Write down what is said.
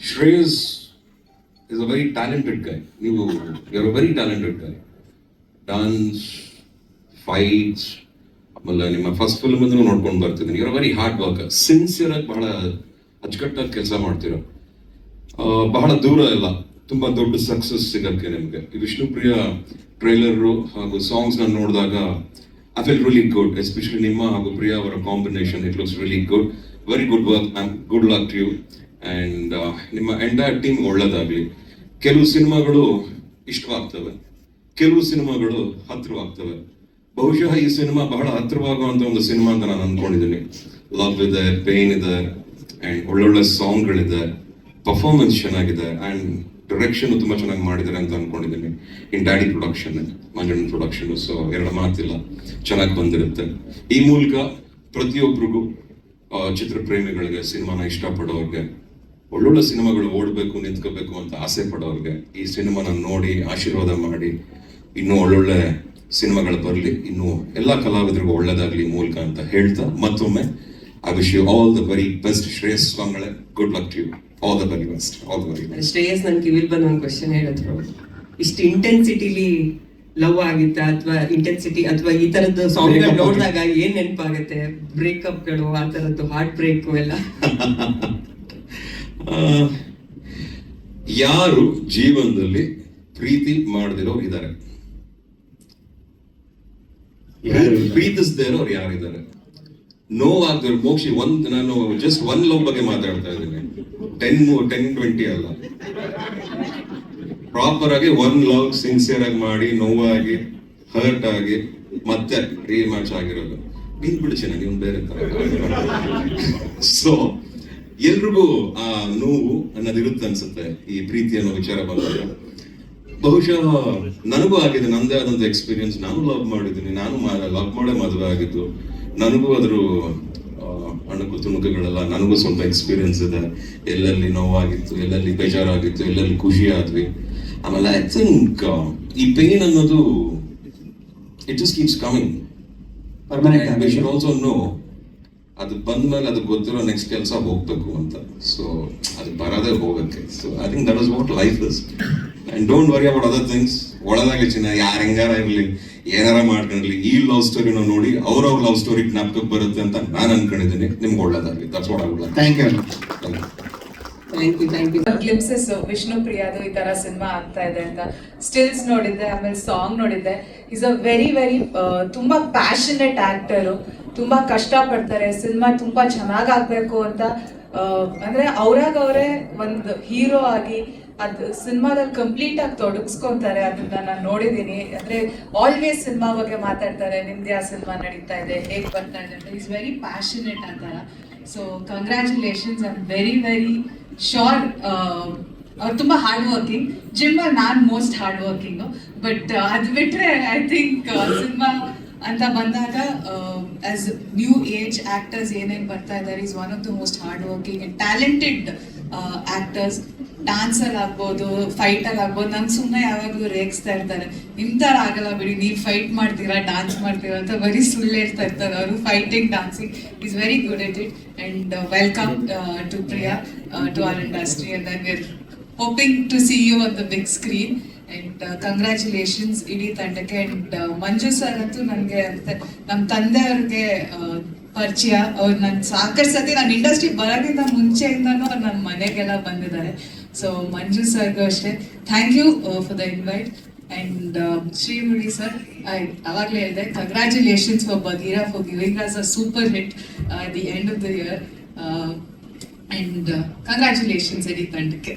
Shreyas is a very talented guy ನೀವು you a very talented guy dance fights ಆಮೇಲೆ ನಿಮ್ಮ first film ಅಂದ್ರೂ ನೋಡ್ಕೊಂಡು ಬರ್ತಿದ್ದೀನಿ. You very hard work sincere ಆಗಿ ಬಹಳ ಅಚ್ಚುಕಟ್ಟಾಗಿ ಕೆಲಸ ಮಾಡ್ತೀರ. ಬಹಳ ದೂರ ಇಲ್ಲ ತುಂಬ ದೊಡ್ಡ ಸಕ್ಸಸ್ ಸಿಗಕ್ಕೆ ನಿಮಗೆ. ಈ ವಿಷ್ಣುಪ್ರಿಯ ಟ್ರೈಲರ್ ಹಾಗೂ ಸಾಂಗ್ಸ್ನ ನೋಡಿದಾಗ I feel really good especially ನಿಮ್ಮ ಹಾಗೂ ಪ್ರಿಯಾ ಅವರ combination it looks really good very good work ma'am good luck to you and ನಿಮ್ಮ ಎಂಟೈರ್ ಟೀಮ್ ಒಳ್ಳೇದಾಗ್ಲಿ. ಕೆಲವು ಸಿನಿಮಾಗಳು ಇಷ್ಟವಾಗ್ತವೆ. ಕೆಲವು ಸಿನಿಮಾಗಳು ಹತ್ತಿರವಾಗ್ತವೆ. ಬಹುಶಃ ಈ ಸಿನಿಮಾ ಬಹಳ ಹತ್ತಿರವಾಗುವಂಥ ಒಂದು ಸಿನಿಮಾ ಅಂತ ನಾನು ಅನ್ಕೊಂಡಿದ್ದೀನಿ. ಲವ್ ಇದೆ ಪೇನ್ ಇದೆ ಅಂಡ್ ಒಳ್ಳೊಳ್ಳೆ ಸಾಂಗ್ಗಳಿದೆ ಪರ್ಫಾರ್ಮೆನ್ಸ್ ಚೆನ್ನಾಗಿದೆ ಅಂಡ್ ಡೈರೆಕ್ಷನ್ ತುಂಬಾ ಚೆನ್ನಾಗಿ ಮಾಡಿದ್ದಾರೆ ಅಂತ ಅನ್ಕೊಂಡಿದ್ದೀನಿ. In daddy production Manjanna production so ಎರಡು ಮಾತಿಲ್ಲ. ಚೆನ್ನಾಗಿ ಬಂದಿರುತ್ತೆ. ಈ ಮೂಲಕ ಪ್ರತಿಯೊಬ್ಬರಿಗೂ ಚಿತ್ರಪ್ರೇಮಿಗಳಿಗೆ, ಸಿನಿಮಾನ ಇಷ್ಟಪಡೋರ್ಗೆ ಒಳ್ಳೊಳ್ಳೆ ಸಿನಿಮಾಗಳು ಓಡಬೇಕು ನಿಂತ್ಕೋಬೇಕು ಅಂತ ಆಸೆ ಪಡೋರ್ಗೆ ಈ ಸಿನಿಮಾನ ನೋಡಿ ಆಶೀರ್ವಾದ ಮಾಡಿ ಇನ್ನೂ ಒಳ್ಳೊಳ್ಳೆ ಸಿನಿಮಾಗಳು ಬರಲಿ ಇನ್ನು ಎಲ್ಲ ಕಲಾವಿದರಿಗೂ ಒಳ್ಳೇದಾಗ್ಲಿ ಮೂಲಕ ಅಂತ ಹೇಳ್ತಾ ಮತ್ತೊಮ್ಮೆ I wish you all the very best Shreyas ಸ್ವಾಮಿಗಳೇ good luck to you all the very best all the very best Shreyas ನನ್ ಕಿವಿಲ್ ಬಂದ್ ಒಂದು ಕ್ವಶನ್ ಹೇಳಿದ್ರು ಇಷ್ಟು ಇಂಟೆನ್ಸಿಟಿಲಿ ಲವ್ ಆಗಿತ್ತ ಅಥವಾ ಇಂಟೆನ್ಸಿಟಿ ಅಥವಾ ಈ ತರದ್ದು ಸಾಂಗ್ ನೋಡಿದಾಗ ಏನ್ ನೆನಪಾಗುತ್ತೆ? ಬ್ರೇಕಪ್ಗಳು ಆ ತರದ್ದು ಹಾರ್ಟ್ ಬ್ರೇಕ್ ಎಲ್ಲ. ಯಾರು ಜೀವನದಲ್ಲಿ ಪ್ರೀತಿ ಮಾಡದಿರೋರು ಇದ್ದಾರೆ? ಪ್ರೀತಿಸದೇ ಇರೋರು ಯಾರಿದ್ದಾರೆ? ನೋವಾಗ್ದವ್ರು ಮೋಕ್ಷಿ ಒಂದ್ ನಾನು ಜಸ್ಟ್ ಒನ್ ಲವ್ ಬಗ್ಗೆ ಮಾತಾಡ್ತಾ ಇದ್ದೀನಿ. ಟೆನ್ ಟೆನ್ ಟ್ವೆಂಟಿ ಅಲ್ಲ. ಪ್ರಾಪರ್ ಆಗಿ ಒನ್ ಲವ್ ಸಿನ್ಸಿಯರ್ ಆಗಿ ಮಾಡಿ ನೋವಾಗಿ ಹರ್ಟ್ ಆಗಿ ಮತ್ತೆ ರೀಮ್ಯಾಚ್ ಆಗಿರೋದು. ನೀನ್ ಬಿಡು ಚೆನ್ನಾಗಿ ಬೇರೆ ತರ. ಸೊ ಎಲ್ರಿಗೂ ಆ ನೋವು ಅನ್ನೋದಿರುತ್ತೆ ಅನ್ಸುತ್ತೆ ಈ ಪ್ರೀತಿ ಅನ್ನೋ ವಿಚಾರ ಬಂದಾಗ. ಬಹುಶಃ ನನಗೂ ಆಗಿದೆ ನಂದೇ ಆದಂತ ಎಕ್ಸ್ಪೀರಿಯನ್ಸ್ ನಾನು ಲವ್ ಮಾಡಿದ್ದೀನಿ ನಾನು ಲವ್ ಮಾಡೇ ಮದುವೆ ಆಗಿದ್ದು. ನನಗೂ ಅದ್ರ ಅಣ್ಣ ಅಣಕು ತುಣುಕುಗಳೆಲ್ಲ ನನಗೂ ಸ್ವಲ್ಪ ಎಕ್ಸ್ಪೀರಿಯನ್ಸ್ ಇದೆ. ಎಲ್ಲೆಲ್ಲಿ ನೋವಾಗಿತ್ತು ಎಲ್ಲೆಲ್ಲಿ ಬೇಜಾರಾಗಿತ್ತು ಎಲ್ಲೆಲ್ಲಿ ಖುಷಿ ಆದ್ವಿ ಆಮೇಲೆ ಐ ಥಿಂಕ್ ಈ ಪೇನ್ ಅನ್ನೋದು it just keeps coming permanent also no ಅದು ಬಂದ್ಮೇಲೆ ಅದು ಗೊತ್ತಿರೋ ನೆಕ್ಸ್ಟ್ ಕೆಲಸ ಹೋಗ್ಬೇಕು ಅಂತ. ಸೊ ಅದು ಬರೋದೇ ಹೋಗಕ್ಕೆ. So I think that is what life is and don't worry about other things ಒಳದಾಗಲಿ ಚಿನ್ನ ಯಾರು ಹೆಂಗಾರ ಇರಲಿ ಏನಾರ ಮಾಡ್ಕೊಂಡಿರ್ಲಿ ಈ ಲವ್ ಸ್ಟೋರಿನ ನೋಡಿ ಅವ್ರವ್ರ ಲವ್ ಸ್ಟೋರಿ ಜ್ಞಾಪಕಕ್ಕೆ ಬರುತ್ತೆ ಅಂತ ನಾನು ಅನ್ಕೊಂಡಿದ್ದೀನಿ. ನಿಮ್ಗೆ ಒಳ್ಳೇದಾಗಲಿ. ದಟ್ಸ್ ವಾಟ್ ಆಗಲ್ಲ thank you thank you thank you glimpses Vishnu ಪ್ರಿಯಾದು ಈ ತರ ಸಿನಿಮಾ ಆಗ್ತಾ ಇದೆ ಅಂತ. ಸ್ಟಿಲ್ಸ್ ನೋಡಿದ್ದೆ ಆಮೇಲೆ ಸಾಂಗ್ ನೋಡಿದ್ದೆ. ಇಸ್ ಅ ವೆರಿ ವೆರಿ ತುಂಬಾ ಪ್ಯಾಷನೆಟ್ ಆಕ್ಟರು ತುಂಬಾ ಕಷ್ಟ ಪಡ್ತಾರೆ ಸಿನಿಮಾ ತುಂಬಾ ಚೆನ್ನಾಗ್ ಆಗ್ಬೇಕು ಅಂತ ಆ, ಅಂದ್ರೆ ಅವ್ರಾಗ ಅವರೇ ಒಂದು ಹೀರೋ ಆಗಿ ಅದು ಸಿನಿಮಾದಲ್ಲಿ ಕಂಪ್ಲೀಟ್ ಆಗಿ ತೊಡಗಿಸ್ಕೊಂತಾರೆ ಅದನ್ನ ನಾನು ನೋಡಿದೀನಿ. ಅಂದ್ರೆ ಆಲ್ವೇಸ್ ಸಿನಿಮಾ ಬಗ್ಗೆ ಮಾತಾಡ್ತಾರೆ ನಿಮ್ದು ಯಾವ ಸಿನಿಮಾ ನಡೀತಾ ಇದೆ ಹೇಗ್ ಬರ್ತಾ ಇದೆ ಅಂತ. ಈಸ್ ವೆರಿ ಪ್ಯಾಷನೇಟ್ ಆ so congratulations am very very sure ಅವ್ರು ತುಂಬ ಹಾರ್ಡ್ ವರ್ಕಿಂಗ್ ಜಿಮ್ ನಾನು ಮೋಸ್ಟ್ ಹಾರ್ಡ್ ವರ್ಕಿಂಗು ಬಟ್ ಅದು ಬಿಟ್ಟರೆ ಐ ಥಿಂಕ್ ಸಿನಿಮಾ ಅಂತ ಬಂದಾಗ ಆಸ್ ನ್ಯೂ ಏಜ್ ಆಕ್ಟರ್ಸ್ ಏನೇನು ಬರ್ತಾ ಇದ್ದಾರೆ is one of the most hard working and talented actors ಡಾನ್ಸಲ್ಲಿ ಆಗ್ಬೋದು ಫೈಟಲ್ಲಿ ಆಗ್ಬೋದು, ನಂಗೆ ಸುಮ್ಮನೆ ಯಾವಾಗಲೂ ರೇಗಿಸ್ತಾ ಇರ್ತಾರೆ. ನಿಮ್ಮ ಥರ ಆಗಲ್ಲ ಬಿಡಿ, ನೀವು ಫೈಟ್ ಮಾಡ್ತೀರಾ ಡಾನ್ಸ್ ಮಾಡ್ತೀರಾ ಅಂತ ಬರೀ ಸುಳ್ಳು ಹೇಳ್ತಾ ಇರ್ತಾರೆ. ಅವರು fighting dancing is very good at it and welcome to Priya to our industry and then we're hoping to see you on the big screen and congratulations ಇಡೀ ತಂಡಕ್ಕೆ ಅಂಡ್ ಮಂಜು ಸರ್ ಅಂತೂ ನನಗೆ ನಮ್ಮ ತಂದೆಯವ್ರಿಗೆ ಪರಿಚಯ. ಅವ್ರು ನನ್ನ ಸಾಕಷ್ಟು ಸತಿ ನಾನು ಇಂಡಸ್ಟ್ರಿ ಬರೋಕ್ಕಿಂತ ಮುಂಚೆಯಿಂದನೂ ಅವ್ರು ನನ್ನ ಮನೆಗೆಲ್ಲ ಬಂದಿದ್ದಾರೆ. ಸೊ ಮಂಜು ಸರ್ಗೂ ಅಷ್ಟೇ. Thank you for the invite and Srimurali sir ಅವಾಗಲೇ ಹೇಳಿದೆ congratulations for Bagheera for giving us a super hit the end of the year and congratulations ಇಡೀ ತಂಡಕ್ಕೆ